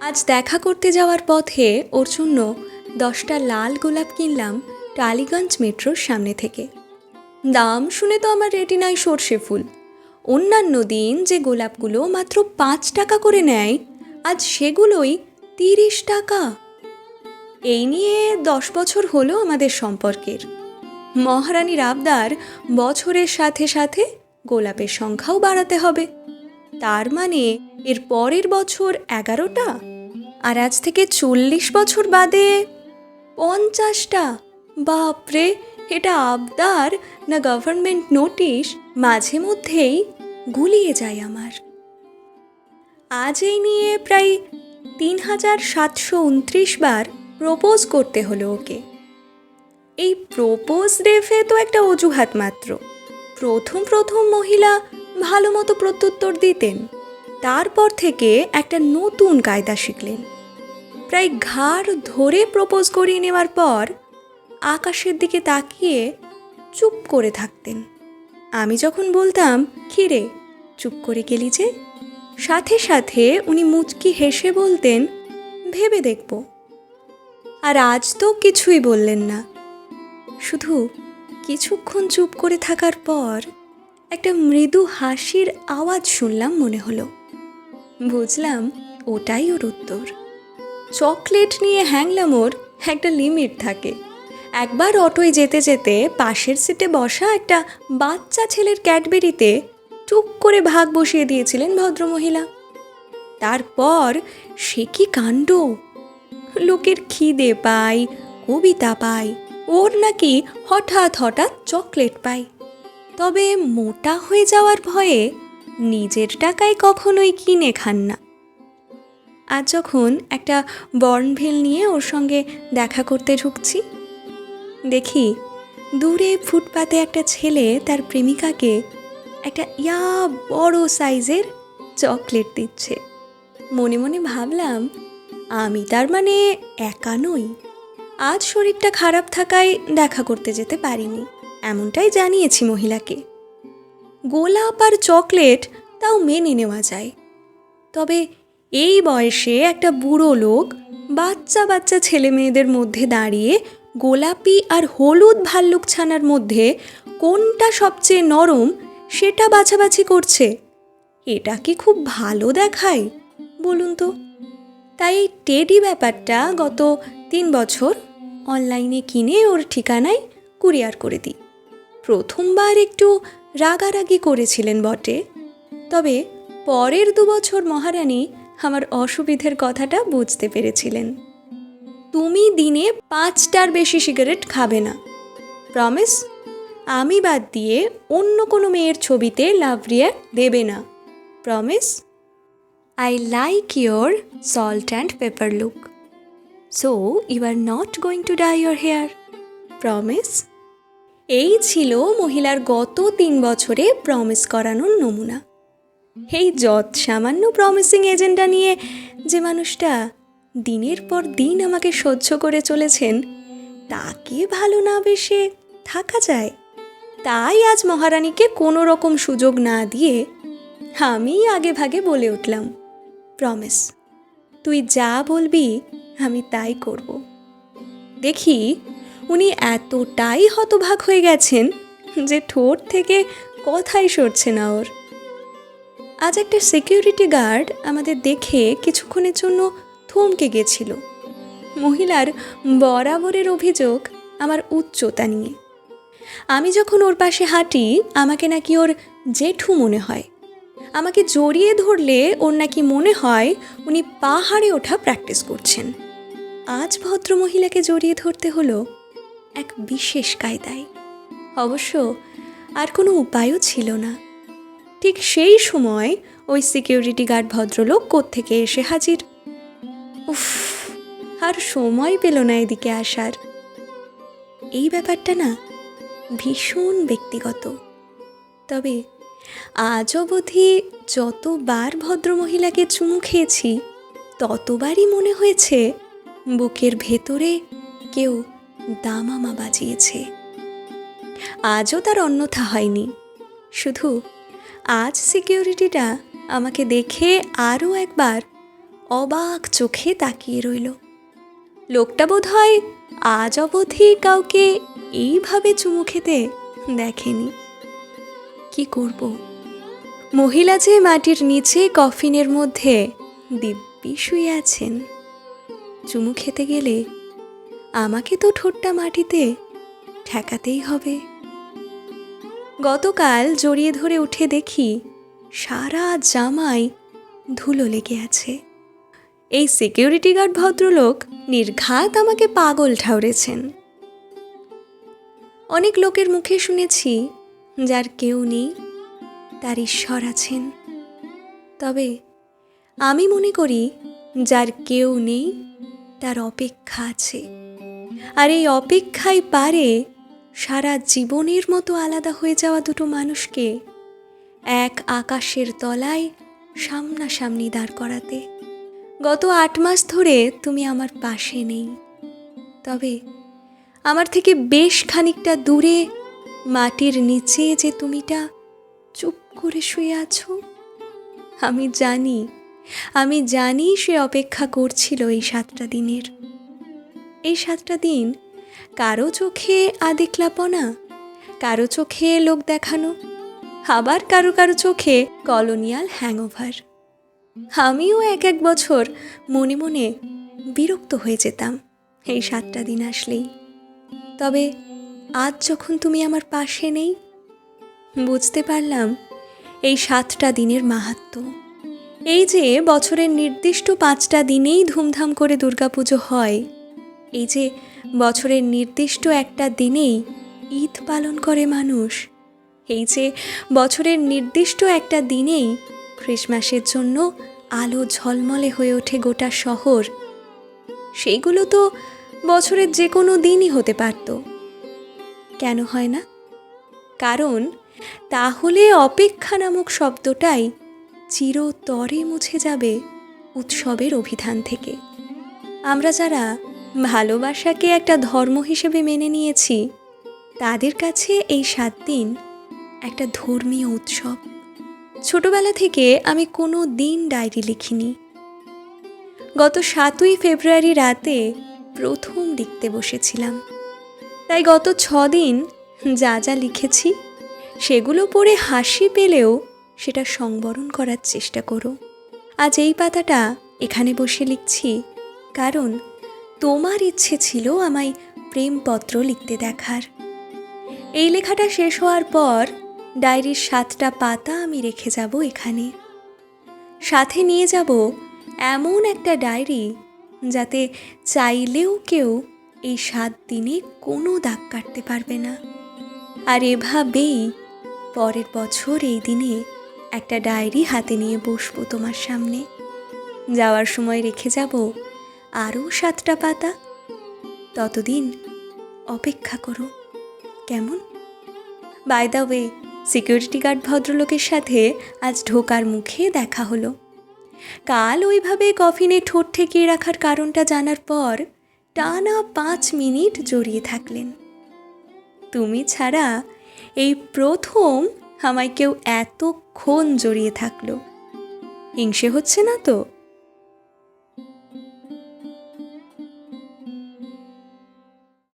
আজ দেখা করতে যাওয়ার পথে ওর জন্য দশটা লাল গোলাপ কিনলাম টালিগঞ্জ মেট্রোর সামনে থেকে। দাম শুনে তো আমার রেটিনায় সর্ষে ফুল। অন্যান্য দিন যে গোলাপগুলো মাত্র পাঁচ টাকা করে নেয়, আজ সেগুলোই তিরিশ টাকা। এই নিয়ে দশ বছর হলো আমাদের সম্পর্কের। মহারানীর আবদার বছরের সাথে সাথে গোলাপের সংখ্যাও বাড়াতে হবে। তার মানে এর পরের বছর এগারোটা? আর আজ থেকে চল্লিশ বছর বাদে পঞ্চাশটা? বাপরে, এটা আবদার না গভর্নমেন্ট নোটিশ মাঝে মধ্যেই গুলিয়ে যায় আমার। আজ এই নিয়ে প্রায় তিন হাজার সাতশো উনত্রিশ বার প্রপোজ করতে হলো ওকে। এই প্রপোজ রেফে তো একটা অজুহাত মাত্র। প্রথম প্রথম মহিলা ভালো মতো প্রত্যুত্তর দিতেন। তারপর থেকে একটা নতুন কায়দা শিখলেন। প্রায় ঘাড় ধরে প্রপোজ করিয়ে নেওয়ার পর আকাশের দিকে তাকিয়ে চুপ করে থাকতেন। আমি যখন বলতাম খিরে চুপ করে গেলি যে? সাথে সাথে উনি মুচকি হেসে বলতেন, ভেবে দেখব। আর আজ তো কিছুই বললেন না। শুধু কিছুক্ষণ চুপ করে থাকার পর একটা মৃদু হাসির আওয়াজ শুনলাম মনে হলো। বুঝলাম ওটাই ওর উত্তর। চকলেট নিয়ে হ্যাংলাম ওর একটা লিমিট থাকে। একবার অটোয় যেতে যেতে পাশের সিটে বসা একটা বাচ্চা ছেলের ক্যাডবেরিতে টুক করে ভাগ বসিয়ে দিয়েছিলেন ভদ্রমহিলা। তারপর সে কি কাণ্ড? লোকের খিদে পায়, কবিতা পায়, ওর নাকি হঠাৎ হঠাৎ চকলেট পায়। তবে মোটা হয়ে যাওয়ার ভয়ে নিজের টাকায় কখনোই কিনে খান না। আজ যখন একটা বর্নভিল নিয়ে ওর সঙ্গে দেখা করতে ঢুকছি, দেখি দূরে ফুটপাতে একটা ছেলে তার প্রেমিকাকে একটা ইয়া বড় সাইজের চকলেট দিচ্ছে। মনে মনে ভাবলাম, আমি তার মানে একা নই, আজ শরীরটা খারাপ থাকায় দেখা করতে যেতে পারিনি। এমনটাই জানিয়েছি মহিলাকে। গোলাপ আর চকলেট তাও মেনে নেওয়া যায়। তবে এই বয়সে একটা বুড়ো লোক বাচ্চা বাচ্চা ছেলে মেয়েদের মধ্যে দাঁড়িয়ে গোলাপি আর হলুদ ভাল্লুক ছানার মধ্যে কোনটা সবচেয়ে নরম সেটা বাছাবাছি করছে। এটা কি খুব ভালো দেখায়, বলুন তো? তাই এই টেডি ব্যাপারটা গত তিন বছর অনলাইনে কিনে ওর ঠিকানায় কুরিয়ার করে দিই। প্রথমবার একটু রাগারাগি করেছিলেন বটে। তবে পরের দু বছর মহারানী আমার অসুবিধের কথাটা বুঝতে পেরেছিলেন। তুমি দিনে পাঁচটার বেশি সিগারেট খাবে না। প্রমিস, আমি বাদ দিয়ে অন্য কোনো মেয়ের ছবিতে লাভ রিয়াক্ট দেবে না। Promise, I like your salt and pepper look. So, you are not going to dye your hair. Promise এই ছিল মহিলার গত তিন বছরে প্রমিস করানোর নমুনা। এই যৎ সামান্য প্রমিসিং এজেন্ডা নিয়ে যে মানুষটা দিনের পর দিন আমাকে সহ্য করে চলেছেন, তাকে ভালো না বেশে থাকা যায়। তাই আজ মহারানীকে কোনো রকম সুযোগ না দিয়ে আমি আগে ভাগে বলে উঠলাম প্রমিস তুই যা বলবি আমি তাই করব। দেখি উনি এতটাই হতভাগ হয়ে গেছেন যে ঠোঁট থেকে কথাই সরছে না ওর। আজ একটা সিকিউরিটি গার্ড আমাদের দেখে কিছুক্ষণের জন্য থমকে গেছিল। মহিলার বরাবরের অভিযোগ আমার উচ্চতা নিয়ে। আমি যখন ওর পাশে হাঁটি, আমাকে নাকি ওর জেঠু মনে হয়। আমাকে জড়িয়ে ধরলে ওর নাকি মনে হয় উনি পাহাড়ে ওঠা প্র্যাকটিস করছেন। আজ ভদ্রমহিলাকে জড়িয়ে ধরতে হলো এক বিশেষ কায়দায়। অবশ্য আর কোনো উপায়ও ছিল না। ঠিক সেই সময় ওই সিকিউরিটি গার্ড ভদ্রলোক কোত্থেকে এসে হাজির। উফ, আর সময় পেল না এদিকে আসার। এই ব্যাপারটা না ভীষণ ব্যক্তিগত। তবে আজ অবধি যতবার ভদ্রমহিলাকে চুমু খেয়েছি, ততবারই মনে হয়েছে বুকের ভেতরে কেউ দামামা বাজিয়েছে। আজও তার অন্যথা হয়নি। শুধু আজ সিকিউরিটিটা আমাকে দেখে আরও একবার অবাক চোখে তাকিয়ে রইল। লোকটা বোধ হয় আজ অবধি কাউকে এইভাবে চুমু খেতে দেখেনি। কি করব? মহিলা যে মাটির নিচে কফিনের মধ্যে দিব্যি শুয়ে আছেন। চুমু খেতে গেলে আমাকে তো ঠোঁটটা মাটিতে ঠেকাতেই হবে। গতকাল জড়িয়ে ধরে উঠে দেখি সারা জামায় ধুলো লেগে আছে। এই সিকিউরিটি গার্ড ভদ্রলোক নির্ঘাত আমাকে পাগল ঠাউরেছেন। অনেক লোকের মুখে শুনেছি যার কেউ নেই, তার ঈশ্বর আছেন। তবে আমি মনে করি যার কেউ নেই, তার অপেক্ষা আছে। আর এই অপেক্ষায় পারে সারা জীবনের মতো আলাদা হয়ে যাওয়া দুটো মানুষকে এক আকাশের তলায় সামনাসামনি দাঁড় করাতে। গত আট মাস ধরে তুমি আমার পাশে নেই। তবে আমার থেকে বেশ খানিকটা দূরে মাটির নিচে যে তুমিটা চুপ করে শুয়ে আছো, আমি জানি আমি জানি সে অপেক্ষা করছিল এই সাতটা দিনের। এই সাতটা দিন কারও চোখে আদিক্লাপনা, কারও চোখে লোক দেখানো, আবার কারও কারও চোখে কলোনিয়াল হ্যাংওভার। আমিও এক এক বছর মনে মনে বিরক্ত হয়ে যেতাম এই সাতটা দিন আসলেই। তবে আজ যখন তুমি আমার পাশে নেই, বুঝতে পারলাম এই সাতটা দিনের মাহাত্ম্য এই যে বছরের নির্দিষ্ট পাঁচটা দিনেই ধুমধাম করে দুর্গাপুজো হয় এই যে বছরের নির্দিষ্ট একটা দিনেই ঈদ পালন করে মানুষ। এই যে বছরের নির্দিষ্ট একটা দিনেই ক্রিসমাসের জন্য আলো ঝলমলে হয়ে ওঠে গোটা শহর। সেইগুলো তো বছরের যে কোনো দিনই হতে পারত। কেন হয় না? কারণ তাহলে অপেক্ষা নামক শব্দটাই চিরতরে মুছে যাবে উৎসবের অভিধান থেকে। আমরা যারা ভালোবাসাকে একটা ধর্ম হিসেবে মেনে নিয়েছি। তাদের কাছে এই সাত দিন একটা ধর্মীয় উৎসব। ছোটবেলা থেকে আমি কোনো দিন ডায়েরি লিখিনি। গত সাতই ফেব্রুয়ারি রাতে প্রথম লিখতে বসেছিলাম। তাই গত দিন যা যা লিখেছি, সেগুলো পড়ে হাসি পেলেও সেটা সংবরণ করার চেষ্টা করো। আজ এই পাতাটা এখানে বসে লিখছি, কারণ তোমার ইচ্ছে ছিল আমায় প্রেমপত্র লিখতে দেখার। এই লেখাটা শেষ হওয়ার পর ডায়েরির সাতটা পাতা আমি রেখে যাব এখানে। সাথে নিয়ে যাব এমন একটা ডায়েরি যাতে চাইলেও কেউ এই সাত দিনে কোনো দাগ কাটতে পারবে না। আর এভাবেই পরের বছর এই দিনে একটা ডায়েরি হাতে নিয়ে বসবো তোমার সামনে। যাওয়ার সময় রেখে যাব আরও সাতটা পাতা। ততদিন অপেক্ষা করো। কেমন? By the way security guard ভদ্রলোকের সাথে আজ ঢোকার মুখে দেখা হলো। কাল ওইভাবে কফিনে ঠোঁট ঠেকিয়ে রাখার কারণটা জানার পর টানা পাঁচ মিনিট জড়িয়ে থাকলেন। তুমি ছাড়া এই প্রথম আমায় কেউ এতক্ষণ জড়িয়ে থাকল। হিংসে হচ্ছে না তো?